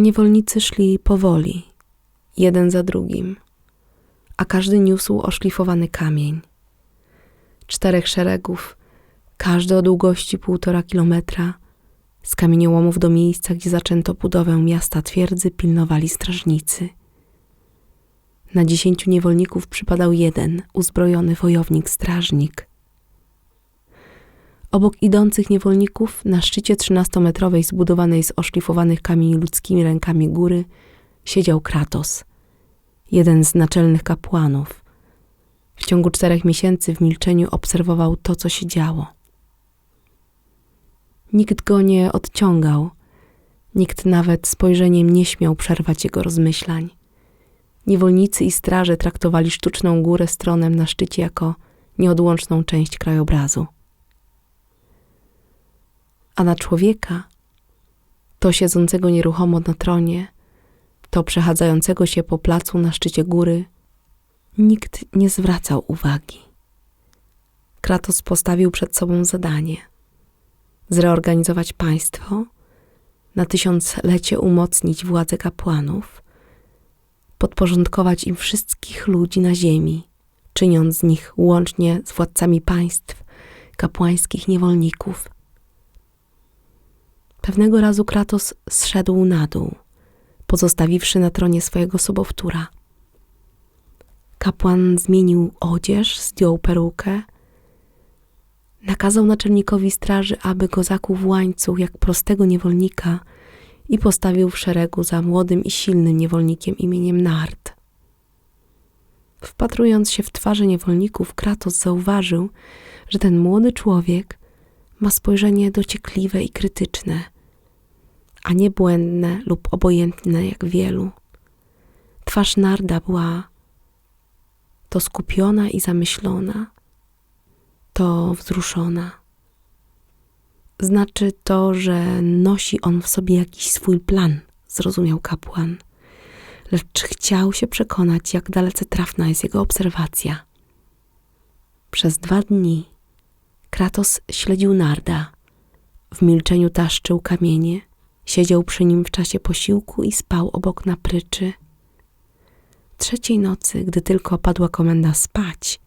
Niewolnicy szli powoli, jeden za drugim, a każdy niósł oszlifowany kamień. Czterech szeregów, każdy o długości półtora kilometra, z kamieniołomów do miejsca, gdzie zaczęto budowę miasta twierdzy, pilnowali strażnicy. Na dziesięciu niewolników przypadał jeden uzbrojony wojownik-strażnik. Obok idących niewolników, na szczycie trzynastometrowej zbudowanej z oszlifowanych kamieni ludzkimi rękami góry, siedział Kratos, jeden z naczelnych kapłanów. W ciągu czterech miesięcy w milczeniu obserwował to, co się działo. Nikt go nie odciągał, nikt nawet spojrzeniem nie śmiał przerwać jego rozmyślań. Niewolnicy i straże traktowali sztuczną górę stronem na szczycie jako nieodłączną część krajobrazu. A na człowieka, to siedzącego nieruchomo na tronie, to przechadzającego się po placu na szczycie góry, nikt nie zwracał uwagi. Kratos postawił przed sobą zadanie zreorganizować państwo, na tysiąclecie umocnić władzę kapłanów, podporządkować im wszystkich ludzi na ziemi, czyniąc z nich łącznie z władcami państw kapłańskich niewolników. Pewnego razu Kratos zszedł na dół, pozostawiwszy na tronie swojego sobowtóra. Kapłan zmienił odzież, zdjął perukę, nakazał naczelnikowi straży, aby go zakuł w łańcuch jak prostego niewolnika i postawił w szeregu za młodym i silnym niewolnikiem imieniem Nard. Wpatrując się w twarze niewolników, Kratos zauważył, że ten młody człowiek ma spojrzenie dociekliwe i krytyczne, a nie błędne lub obojętne jak wielu. Twarz Narda była to skupiona i zamyślona, to wzruszona. Znaczy to, że nosi on w sobie jakiś swój plan, zrozumiał kapłan. Lecz chciał się przekonać, jak dalece trafna jest jego obserwacja. Przez dwa dni Kratos śledził Narda. W milczeniu taszczył kamienie, siedział przy nim w czasie posiłku i spał obok na pryczy. Trzeciej nocy, gdy tylko padła komenda spać,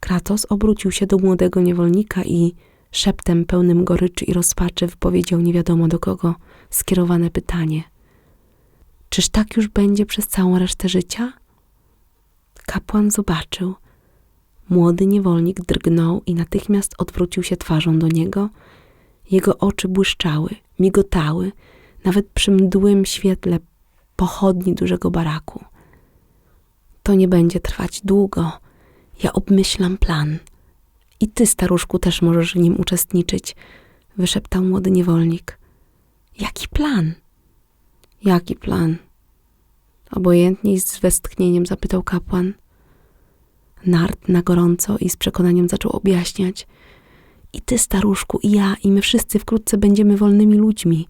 Kratos obrócił się do młodego niewolnika i szeptem pełnym goryczy i rozpaczy wypowiedział nie wiadomo do kogo skierowane pytanie. Czyż tak już będzie przez całą resztę życia? Kapłan zobaczył. Młody niewolnik drgnął i natychmiast odwrócił się twarzą do niego. Jego oczy błyszczały, migotały, nawet przy mdłym świetle pochodni dużego baraku. To nie będzie trwać długo, ja obmyślam plan. I ty, staruszku, też możesz w nim uczestniczyć, wyszeptał młody niewolnik. Jaki plan? Jaki plan? Obojętnie i z westchnieniem zapytał kapłan. Nart na gorąco i z przekonaniem zaczął objaśniać. I ty, staruszku, i ja, i my wszyscy wkrótce będziemy wolnymi ludźmi,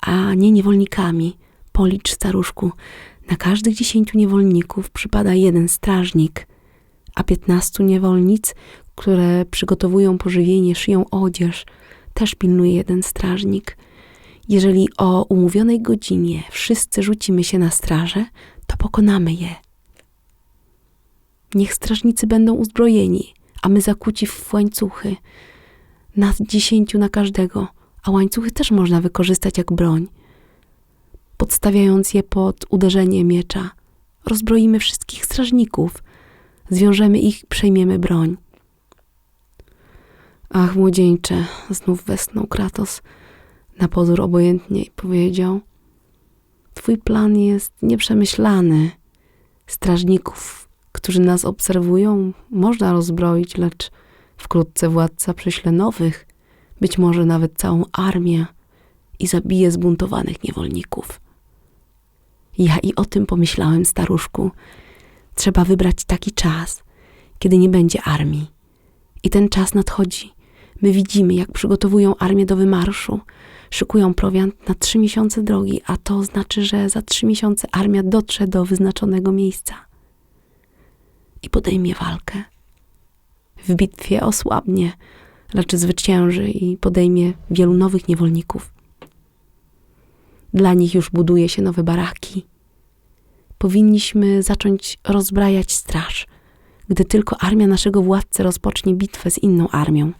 a nie niewolnikami. Policz, staruszku, na każdych dziesięciu niewolników przypada jeden strażnik – a piętnastu niewolnic, które przygotowują pożywienie, szyją odzież, też pilnuje jeden strażnik. Jeżeli o umówionej godzinie wszyscy rzucimy się na strażę, to pokonamy je. Niech strażnicy będą uzbrojeni, a my zakuci w łańcuchy. Nad dziesięciu na każdego, a łańcuchy też można wykorzystać jak broń. Podstawiając je pod uderzenie miecza, rozbroimy wszystkich strażników – Zwiążemy ich, przejmiemy broń. Ach, młodzieńcze, znów westchnął Kratos, na pozór obojętnie i powiedział: Twój plan jest nieprzemyślany. Strażników, którzy nas obserwują, można rozbroić, lecz wkrótce władca prześle nowych, być może nawet całą armię i zabije zbuntowanych niewolników. Ja i o tym pomyślałem, staruszku, Trzeba wybrać taki czas, kiedy nie będzie armii. I ten czas nadchodzi. My widzimy, jak przygotowują armię do wymarszu, szykują prowiant na trzy miesiące drogi, a to znaczy, że za trzy miesiące armia dotrze do wyznaczonego miejsca i podejmie walkę. W bitwie osłabnie, lecz zwycięży i podejmie wielu nowych niewolników. Dla nich już buduje się nowe baraki. Powinniśmy zacząć rozbrajać straż, gdy tylko armia naszego władcy rozpocznie bitwę z inną armią.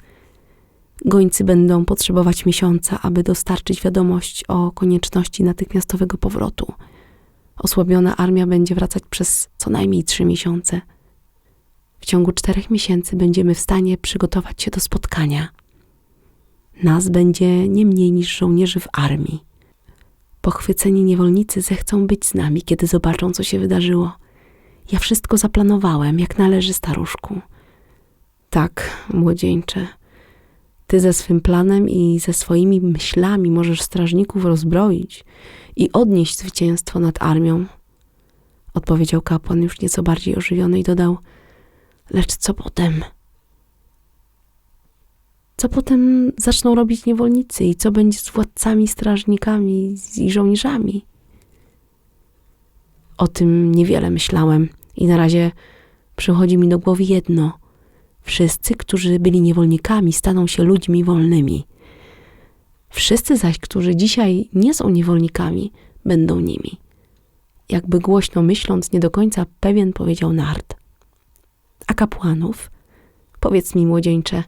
Gońcy będą potrzebować miesiąca, aby dostarczyć wiadomość o konieczności natychmiastowego powrotu. Osłabiona armia będzie wracać przez co najmniej trzy miesiące. W ciągu czterech miesięcy będziemy w stanie przygotować się do spotkania. Nas będzie nie mniej niż żołnierzy w armii. Pochwyceni niewolnicy zechcą być z nami, kiedy zobaczą, co się wydarzyło. Ja wszystko zaplanowałem, jak należy staruszku. Tak, młodzieńcze. Ty ze swym planem i ze swoimi myślami możesz strażników rozbroić i odnieść zwycięstwo nad armią. Odpowiedział kapłan już nieco bardziej ożywiony i dodał: Lecz co potem? Co potem zaczną robić niewolnicy i co będzie z władcami, strażnikami i żołnierzami? O tym niewiele myślałem i na razie przychodzi mi do głowy jedno. Wszyscy, którzy byli niewolnikami, staną się ludźmi wolnymi. Wszyscy zaś, którzy dzisiaj nie są niewolnikami, będą nimi. Jakby głośno myśląc, nie do końca pewien powiedział Nart. A kapłanów? Powiedz mi, młodzieńcze,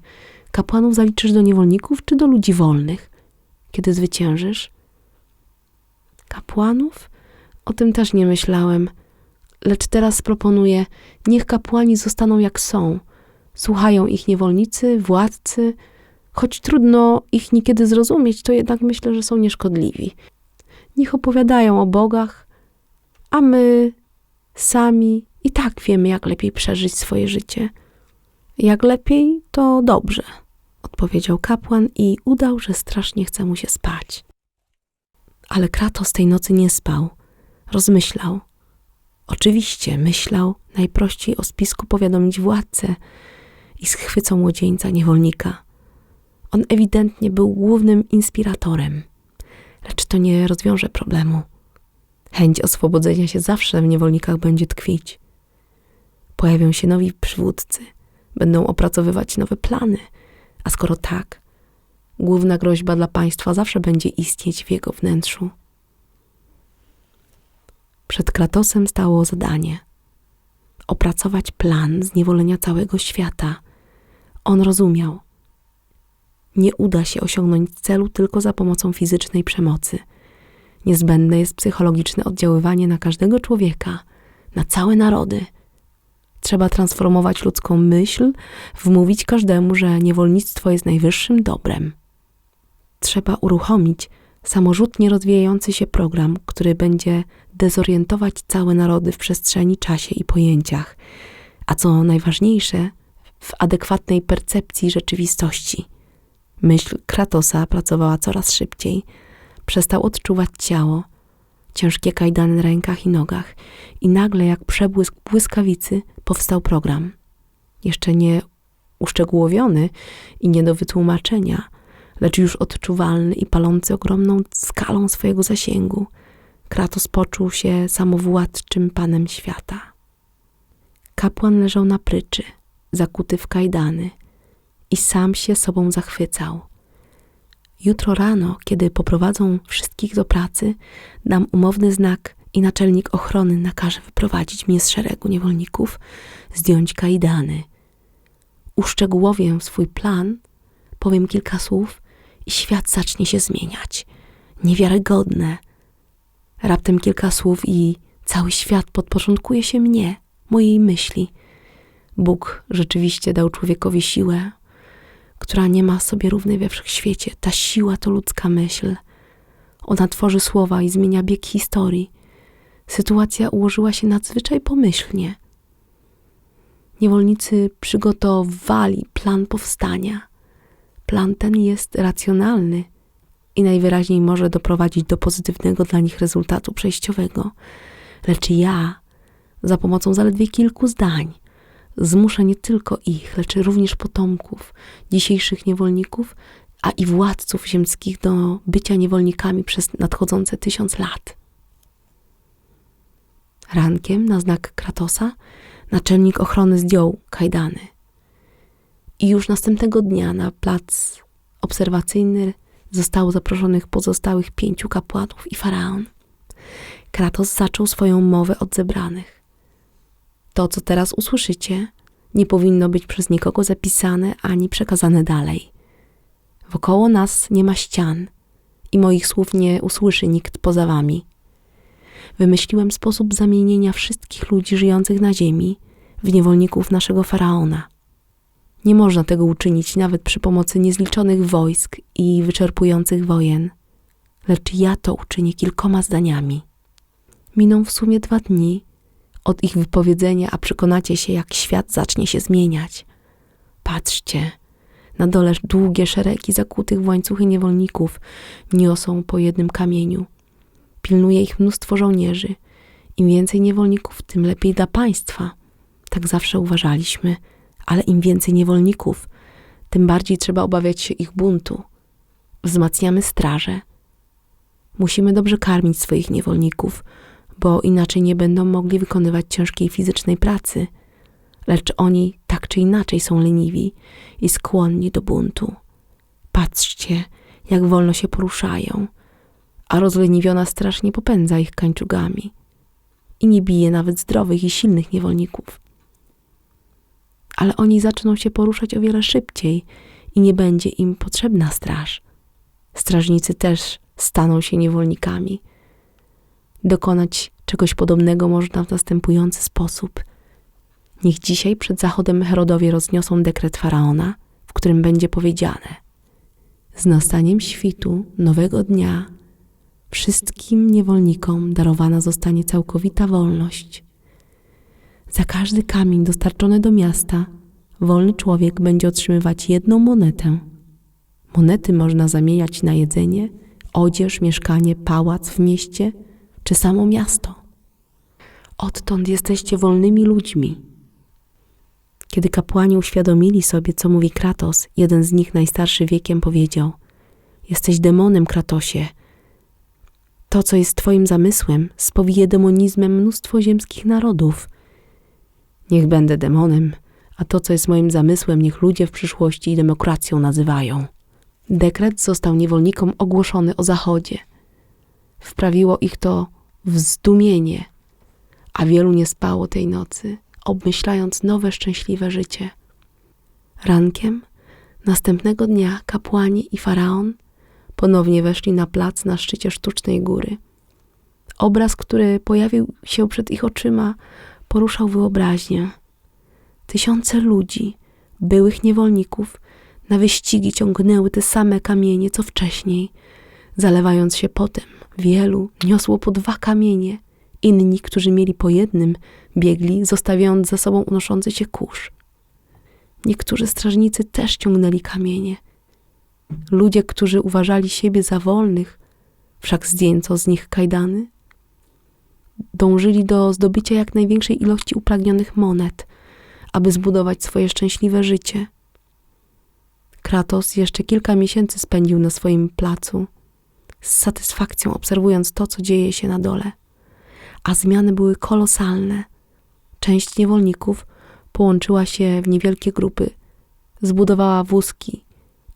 kapłanów zaliczysz do niewolników czy do ludzi wolnych, kiedy zwyciężysz? Kapłanów? O tym też nie myślałem, lecz teraz proponuję, niech kapłani zostaną jak są. Słuchają ich niewolnicy, władcy, choć trudno ich niekiedy zrozumieć, to jednak myślę, że są nieszkodliwi. Niech opowiadają o bogach, a my sami i tak wiemy, jak lepiej przeżyć swoje życie. Jak lepiej, to dobrze, odpowiedział kapłan i udał, że strasznie chce mu się spać. Ale Kratos tej nocy nie spał. Rozmyślał. Oczywiście myślał najprościej o spisku powiadomić władcę i schwycą młodzieńca niewolnika. On ewidentnie był głównym inspiratorem, lecz to nie rozwiąże problemu. Chęć oswobodzenia się zawsze w niewolnikach będzie tkwić. Pojawią się nowi przywódcy, będą opracowywać nowe plany, a skoro tak, główna groźba dla państwa zawsze będzie istnieć w jego wnętrzu. Przed Kratosem stało zadanie opracować plan zniewolenia całego świata. On rozumiał. Nie uda się osiągnąć celu tylko za pomocą fizycznej przemocy. Niezbędne jest psychologiczne oddziaływanie na każdego człowieka, na całe narody. Trzeba transformować ludzką myśl, wmówić każdemu, że niewolnictwo jest najwyższym dobrem. Trzeba uruchomić samorzutnie rozwijający się program, który będzie dezorientować całe narody w przestrzeni, czasie i pojęciach, a co najważniejsze, w adekwatnej percepcji rzeczywistości. Myśl Kratosa pracowała coraz szybciej. Przestał odczuwać ciało, ciężkie kajdany na rękach i nogach i nagle jak przebłysk błyskawicy powstał program. Jeszcze nie uszczegółowiony i nie do wytłumaczenia – lecz już odczuwalny i palący ogromną skalą swojego zasięgu, Kratos poczuł się samowładczym panem świata. Kapłan leżał na pryczy, zakuty w kajdany i sam się sobą zachwycał. Jutro rano, kiedy poprowadzą wszystkich do pracy, dam umowny znak i naczelnik ochrony nakaże wyprowadzić mnie z szeregu niewolników, zdjąć kajdany. Uszczegółowię swój plan, powiem kilka słów i świat zacznie się zmieniać. Niewiarygodne. Raptem kilka słów i cały świat podporządkuje się mnie, mojej myśli. Bóg rzeczywiście dał człowiekowi siłę, która nie ma sobie równej we wszechświecie. Ta siła to ludzka myśl. Ona tworzy słowa i zmienia bieg historii. Sytuacja ułożyła się nadzwyczaj pomyślnie. Niewolnicy przygotowali plan powstania – Plan ten jest racjonalny i najwyraźniej może doprowadzić do pozytywnego dla nich rezultatu przejściowego. Lecz ja, za pomocą zaledwie kilku zdań, zmuszę nie tylko ich, lecz również potomków dzisiejszych niewolników, a i władców ziemskich do bycia niewolnikami przez nadchodzące tysiąc lat. Rankiem, na znak Kratosa, naczelnik ochrony zdjął kajdany. I już następnego dnia na plac obserwacyjny zostało zaproszonych pozostałych pięciu kapłanów i faraon. Kratos zaczął swoją mowę od zebranych. To, co teraz usłyszycie, nie powinno być przez nikogo zapisane ani przekazane dalej. Wokoło nas nie ma ścian i moich słów nie usłyszy nikt poza wami. Wymyśliłem sposób zamienienia wszystkich ludzi żyjących na ziemi w niewolników naszego faraona. Nie można tego uczynić nawet przy pomocy niezliczonych wojsk i wyczerpujących wojen, lecz ja to uczynię kilkoma zdaniami. Miną w sumie dwa dni od ich wypowiedzenia, a przekonacie się, jak świat zacznie się zmieniać. Patrzcie, na dole długie szeregi zakutych w łańcuchy niewolników niosą po jednym kamieniu. Pilnuje ich mnóstwo żołnierzy. Im więcej niewolników, tym lepiej dla państwa. Tak zawsze uważaliśmy, ale im więcej niewolników, tym bardziej trzeba obawiać się ich buntu. Wzmacniamy straże. Musimy dobrze karmić swoich niewolników, bo inaczej nie będą mogli wykonywać ciężkiej fizycznej pracy. Lecz oni tak czy inaczej są leniwi i skłonni do buntu. Patrzcie, jak wolno się poruszają, a rozleniwiona straż nie popędza ich kańczugami i nie bije nawet zdrowych i silnych niewolników. Ale oni zaczną się poruszać o wiele szybciej i nie będzie im potrzebna straż. Strażnicy też staną się niewolnikami. Dokonać czegoś podobnego można w następujący sposób. Niech dzisiaj przed zachodem Herodowie rozniosą dekret faraona, w którym będzie powiedziane: Z nastaniem świtu nowego dnia wszystkim niewolnikom darowana zostanie całkowita wolność. Za każdy kamień dostarczony do miasta wolny człowiek będzie otrzymywać jedną monetę. Monety można zamieniać na jedzenie, odzież, mieszkanie, pałac w mieście czy samo miasto. Odtąd jesteście wolnymi ludźmi. Kiedy kapłani uświadomili sobie, co mówi Kratos, jeden z nich najstarszy wiekiem powiedział: Jesteś demonem, Kratosie. To, co jest Twoim zamysłem, spowije demonizmem mnóstwo ziemskich narodów. Niech będę demonem, a to, co jest moim zamysłem, niech ludzie w przyszłości demokracją nazywają. Dekret został niewolnikom ogłoszony o zachodzie. Wprawiło ich to w zdumienie, a wielu nie spało tej nocy, obmyślając nowe szczęśliwe życie. Rankiem następnego dnia kapłani i faraon ponownie weszli na plac na szczycie sztucznej góry. Obraz, który pojawił się przed ich oczyma, poruszał wyobraźnię. Tysiące ludzi, byłych niewolników, na wyścigi ciągnęły te same kamienie co wcześniej, zalewając się potem. Wielu niosło po dwa kamienie, inni, którzy mieli po jednym, biegli, zostawiając za sobą unoszący się kurz. Niektórzy strażnicy też ciągnęli kamienie. Ludzie, którzy uważali siebie za wolnych, wszak zdjęto z nich kajdany, dążyli do zdobycia jak największej ilości upragnionych monet, aby zbudować swoje szczęśliwe życie. Kratos jeszcze kilka miesięcy spędził na swoim placu, z satysfakcją obserwując to, co dzieje się na dole. A zmiany były kolosalne. Część niewolników połączyła się w niewielkie grupy, zbudowała wózki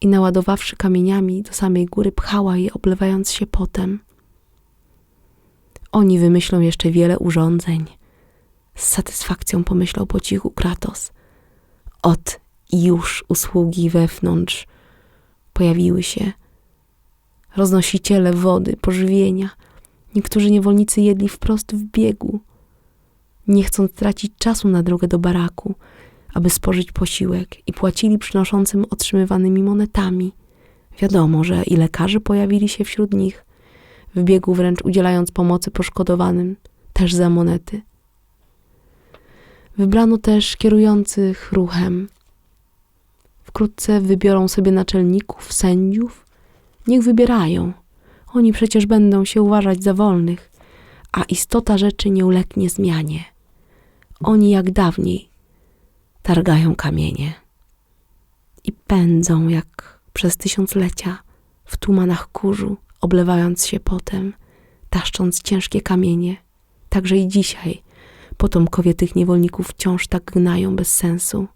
i naładowawszy kamieniami do samej góry, pchała je, oblewając się potem. Oni wymyślą jeszcze wiele urządzeń. Z satysfakcją pomyślał po cichu Kratos. Ot już usługi wewnątrz pojawiły się. Roznosiciele wody, pożywienia. Niektórzy niewolnicy jedli wprost w biegu, nie chcąc tracić czasu na drogę do baraku, aby spożyć posiłek i płacili przynoszącym otrzymywanymi monetami. Wiadomo, że i lekarze pojawili się wśród nich, w biegu wręcz udzielając pomocy poszkodowanym, też za monety. Wybrano też kierujących ruchem. Wkrótce wybiorą sobie naczelników, sędziów. Niech wybierają. Oni przecież będą się uważać za wolnych, a istota rzeczy nie ulegnie zmianie. Oni jak dawniej targają kamienie i pędzą jak przez tysiąclecia w tumanach kurzu, oblewając się potem, taszcząc ciężkie kamienie. Także i dzisiaj potomkowie tych niewolników wciąż tak gnają bez sensu.